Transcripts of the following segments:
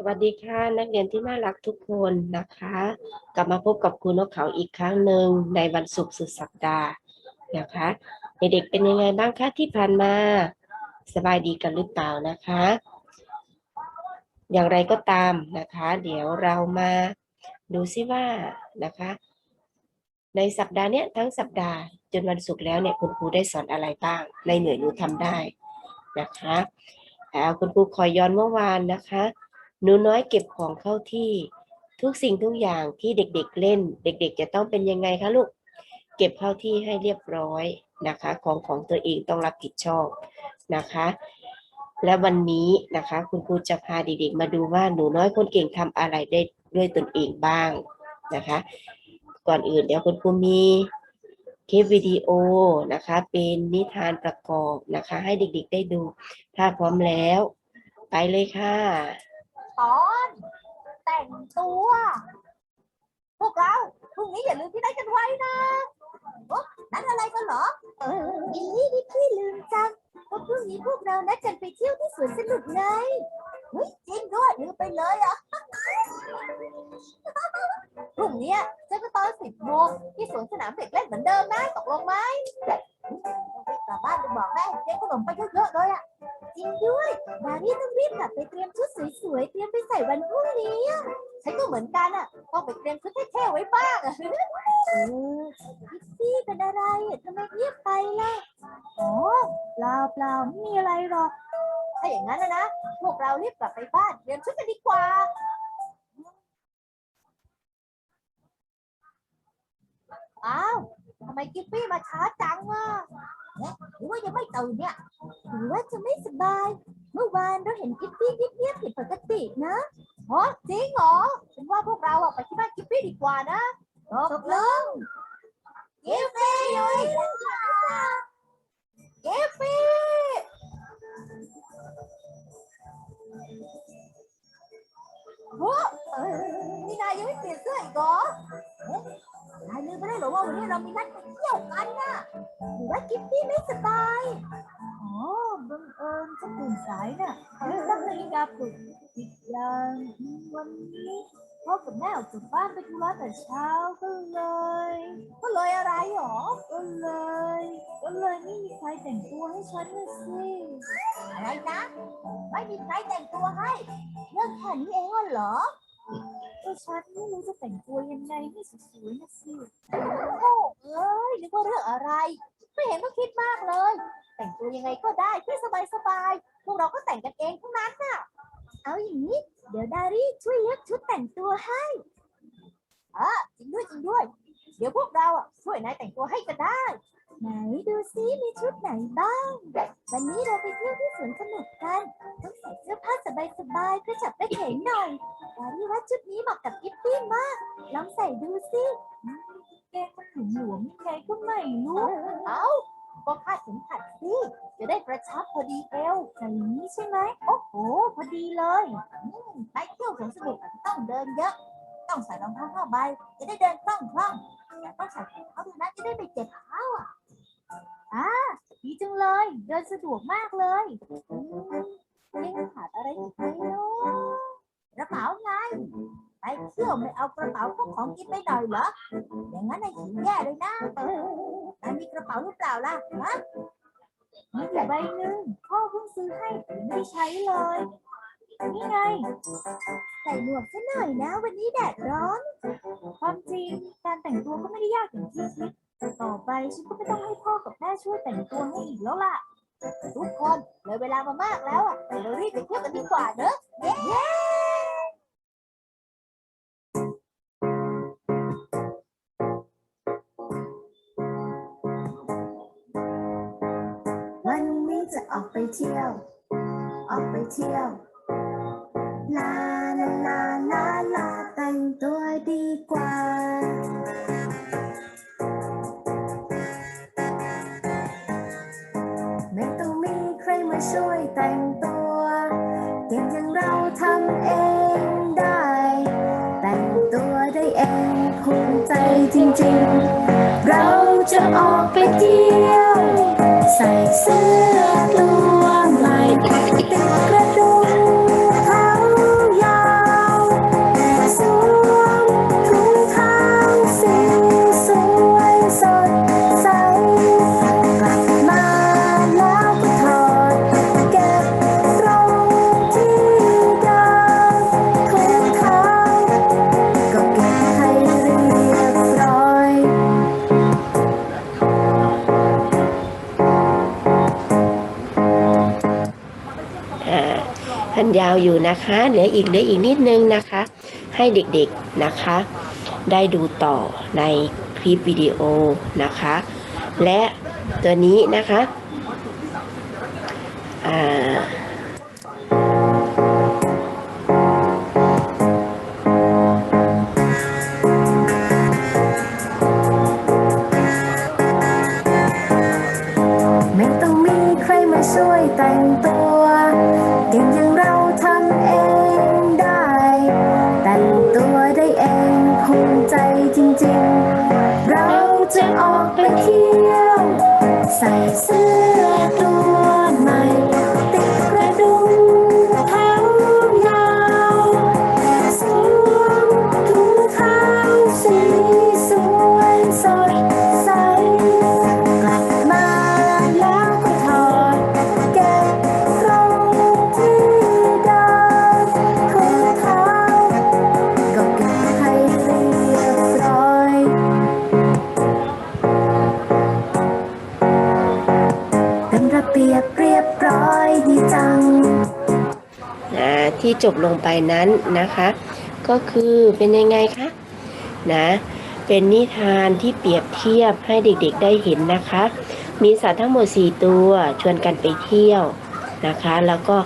สวัสดีค่ะนักเรียนที่น่ารักทุกคนนะคะ กลับมาพบกับครูนกเขาอีกครั้งหนึ่งในวันศุกร์สุดสัปดาห์นะคะเด็กๆเป็นยังไงบ้างคะที่ผ่านมาสบายดีกันหรือเปล่านะคะ อย่างไรก็ตามนะคะ เดี๋ยวเรามาดูซิว่านะคะ ในสัปดาห์เนี้ยทั้งสัปดาห์จนวันศุกร์แล้วเนี่ยคุณครูได้สอนอะไรบ้าง ในเหนื่อยหนูทำได้นะคะแล้วคุณครูขอย้อนเมื่อวานนะคะ หนูน้อยเก็บของเข้าที่ทุกสิ่งทุกอย่างที่เด็กๆเล่น เด็ก ๆ จะต้องเป็นยังไงคะลูก เก็บเข้าที่ให้เรียบร้อยนะคะ ของของตัวเองต้องรับผิดชอบนะคะ และวันนี้นะคะ คุณครูจะพาเด็กๆมาดูว่าหนูน้อยคนเก่งทำอะไรได้ด้วยตนเองบ้างนะคะ ก่อนอื่นเดี๋ยวคุณครูมีคลิปวิดีโอนะคะ เป็นนิทานประกอบนะคะ ให้เด็กๆได้ดู ถ้าพร้อมแล้ว ไปเลยค่ะ ตอนแต่งตัว พวกเราพรุ่งนี้อย่าลืมที่ได้กันไว้นะโอ๊ะนั่นอะไรกันเหรอ เออนี่นี่พี่ลืมจังว่าพรุ่งนี้พวกเรานัดกันไปเที่ยวที่สวนสนุกไงเฮ้ยจริงด้วยลืมไปเลยอะ พรุ่งเนี้ยเจอกันตอนสิบโมงที่สวนสนามเด็กเล่นเหมือนเดิมนะตกลงไหม ไปบอกแม่ให้เตรียมขนมไปเยอะๆเลยอะจริงด้วยดารี่ต้องรีบกลับไปเตรียมชุดสวยๆเตรียมไปใส่วันพรุ่งนี้อะฉันก็เหมือนกันอะต้องไปเตรียมชุดเท่ๆไว้บ้างอะพิซซี่เป็นอะไรทำไมเงียบไปล่ะอ๋อเปล่าเปล่าไม่มีอะไรหรอกถ้าอย่างนั้นนะนะพวกเรารีบกลับไปบ้านเตรียมชุดกันดีกว่าอ้าวทำไมกิฟฟี่มาช้าจังอะ เอ๊ะหรือว่ายังไม่ตื่นเนี่ยหรือว่าจะไม่สบาย เมื่อวานเราเห็นกิฟฟี่เงียบๆผิดปกตินะอ๋อจริงเหรอฉันว่าพวกเราอะไปที่บ้านกิฟฟี่ดีกว่านะตกลงกิฟฟี่อยู่ที่ไหนกิฟฟี่โอ้เอ้ยนี่นายยังไม่เปลี่ยนเสื้ออีกเหรอ นายลืมไปได้เหรอว่าวันนี้เรามีนัดไปเที่ยวกันน่ะหรือว่ากิฟฟี่ไม่สบายอ๋อบังเอิญฉันตื่นสายน่ะไม่ตั้งนาฬิกาปลุกอีกอย่างวันนี้พ่อกับแม่ออกจากบ้านไปธุระแต่เช้าก็เลย ก็เลยอะไรหรอก็เลย ก็เลยไม่มีใครแต่งตัวให้ฉันนะสิอะไรนะ ไม่มีใครแต่งตัวให้ เรื่องแค่นี้เองเหรอ ก็ฉันไม่รู้จะแต่งตัวยังไงให้สวยๆนะสิโอ้เอ้ยนึกว่าเรื่องอะไร ไม่เห็นต้องคิดมากเลย แต่งตัวยังไงก็ได้ที่สบายๆพวกเราก็แต่งกันเองทั้งนั้นน่ะ เอาอย่างนี้ เดี๋ยวดารี่ช่วยเลือกชุดแต่งตัวให้อะจริงด้วยจริงด้วย เดี๋ยวพวกเราอะช่วยนายแต่งตัวให้ก็ได้ ไหนดูซิมีชุดไหนบ้าง วันนี้เราไปเที่ยวที่สวนสนุกกัน ต้องใส่เสื้อผ้าสบายๆเพื่อจับได้เห็นหน่อย ดารี่ว่าชุดนี้เหมาะกับกิฟฟี่มาก ลองใส่ดูสิแกมันหลวมๆยังไงก็ไม่รู้เอ้าก็คาดเข็มขัดสิ จะได้กระชับพอดีเอวอย่างนี้ใช่ไหม โอ้โห พอดีเลยไปเที่ยวสวนสนุกต้องเดินเยอะ ต้องใส่รองเท้าผ้าใบ จะได้เดินคล่องคล่องๆแต่ต้องใส่ถุงเท้าด้วยนะจะได้ไม่เจ็บเท้าอะอ่าดีจังเลย เดินสะดวกมากเลยอืมยังขาดอะไรอีกไหมเนาะกระเป๋าไง ไป เที่ยวไม่เอากระเป๋าพวกของกินไปหน่อยเหรอ อย่างนั้นไอ้แย่เลยนะเออนายมีกระเป๋าหรือเปล่าล่ะฮะมีอยู่ใบหนึ่งพ่อเพิ่งซื้อให้ไม่ได้ใช้เลย นี่ไง ใส่หมวกซะหน่อยนะ วันนี้แดดร้อน ความจริงการแต่งตัวก็ไม่ได้ยากอย่างที่คิดต่อไปฉันก็ไม่ต้องให้พ่อกับแม่ช่วยแต่งตัวให้อีกแล้วล่ะ ทุกคนเลยเวลามามากแล้วอะเรารีบไปเที่ยวกันดีกว่าเนอะเย้ จะออกไปเที่ยว ออกไปเที่ยว ลาลาลาลาลาแต่งตัวดีกว่า ไม่ต้องมีใครมาช่วยแต่งตัวเพียงอย่างเราทำเองได้ แต่งตัวได้เองภูมิใจจริงๆ เราจะออกไปเที่ยว ใส่เสื้อ ยาวอยู่นะคะ เหลืออีกเหลืออีกนิดนึงนะคะ ให้เด็กๆนะคะ ได้ดูต่อในคลิปวิดีโอนะคะ และตัวนี้นะคะอ่า จะออกไปเที่ยว ใส่เสื้อ เปียบเรียบร้อยดีจังนะที่จบลงไปนั้นนะคะ ก็คือเป็นยังไงคะนะเป็นนิทานที่เปรียบเทียบให้เด็กๆได้เห็นนะคะ มีสัตว์ทั้งหมด 4 ตัวชวนกันไปเที่ยวนะคะ แล้วก็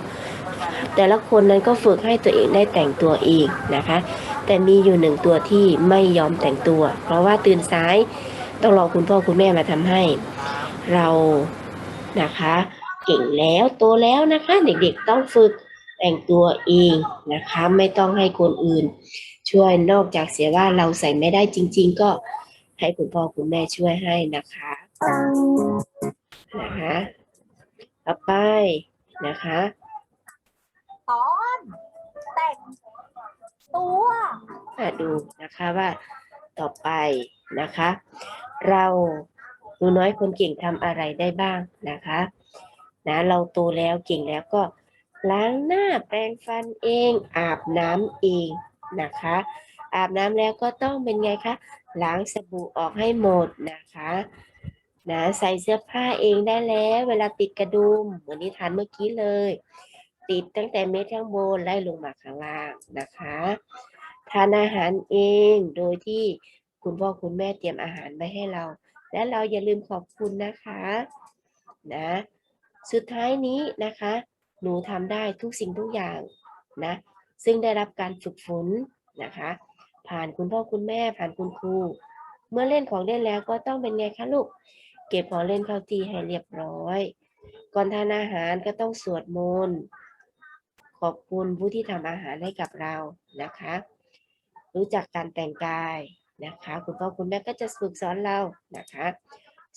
แต่ละคนนั้นก็ฝึกให้ตัวเองได้แต่งตัวเองนะคะ แต่มีอยู่หนึ่งตัวที่ไม่ยอมแต่งตัว เพราะว่าตื่นสายต้องรอคุณพ่อคุณแม่มาทำให้ เรา นะคะ เก่งแล้วโตแล้วนะคะ เด็กๆต้องฝึกแต่งตัวเองนะคะ ไม่ต้องให้คนอื่น ช่วยนอกจากเสียว่าเราใส่ไม่ได้จริง ๆ ก็ให้คุณพ่อคุณแม่ช่วยให้นะคะนะคะต่อไปนะคะ ตอนแต่งตัวมาดูนะคะว่าต่อไปนะคะ เราห นูน้อยคนเก่งทำอะไรได้บ้างนะคะนะเราโตแล้วเก่งแล้วก็ล้างหน้าแปรงฟันเอง อาบน้ำเองนะคะ อาบน้ำแล้วก็ต้องเป็นไงคะล้างสบู่ออกให้หมดนะคะนะใส่เสื้อผ้าเองได้แล้ว เวลาติดกระดุมเหมือนนิทานเมื่อกี้เลย ติดตั้งแต่เม็ดข้างบนไล่ลงมาข้างล่างนะคะทานอาหารเองโดยที่คุณพ่อคุณแม่เตรียมอาหารไว้ให้เรา และเราอย่าลืมขอบคุณนะคะนะสุดท้ายนี้นะคะ หนูทำได้ทุกสิ่งทุกอย่างนะซึ่งได้รับการฝึกฝนนะคะ ผ่านคุณพ่อคุณแม่ผ่านคุณครู เมื่อเล่นของเล่นแล้วก็ต้องเป็นไงคะลูก เก็บของเล่นเข้าที่ให้เรียบร้อย ก่อนทานอาหารก็ต้องสวดมนต์ขอบคุณผู้ที่ทำอาหารให้กับเรานะคะ รู้จักการแต่งกาย นะคะคุณพ่อคุณแม่ก็จะฝึกสอนเรานะคะ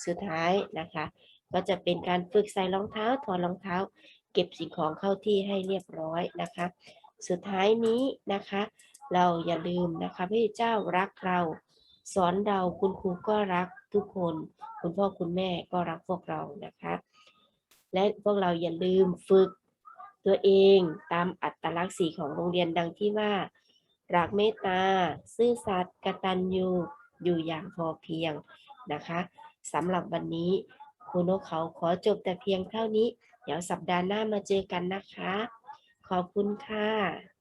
สุดท้ายนะคะ ก็จะเป็นการฝึกใส่รองเท้าถอดรองเท้า เก็บสิ่งของเข้าที่ให้เรียบร้อยนะคะ สุดท้ายนี้นะคะ เราอย่าลืมนะคะพระเจ้ารักเรา สอนเราคุณครูก็รักทุกคน คุณพ่อคุณแม่ก็รักพวกเรานะคะ และพวกเราอย่าลืมฝึกตัวเองตามอัตลักษณ์สีของโรงเรียนดังที่ว่า รักเมตตา ซื่อสัตย์กตัญญูอยู่อย่างพอเพียงนะคะสำหรับวันนี้คุณนกเขาขอจบแต่เพียงเท่านี้ เดี๋ยวสัปดาห์หน้ามาเจอกันนะคะ ขอบคุณค่ะ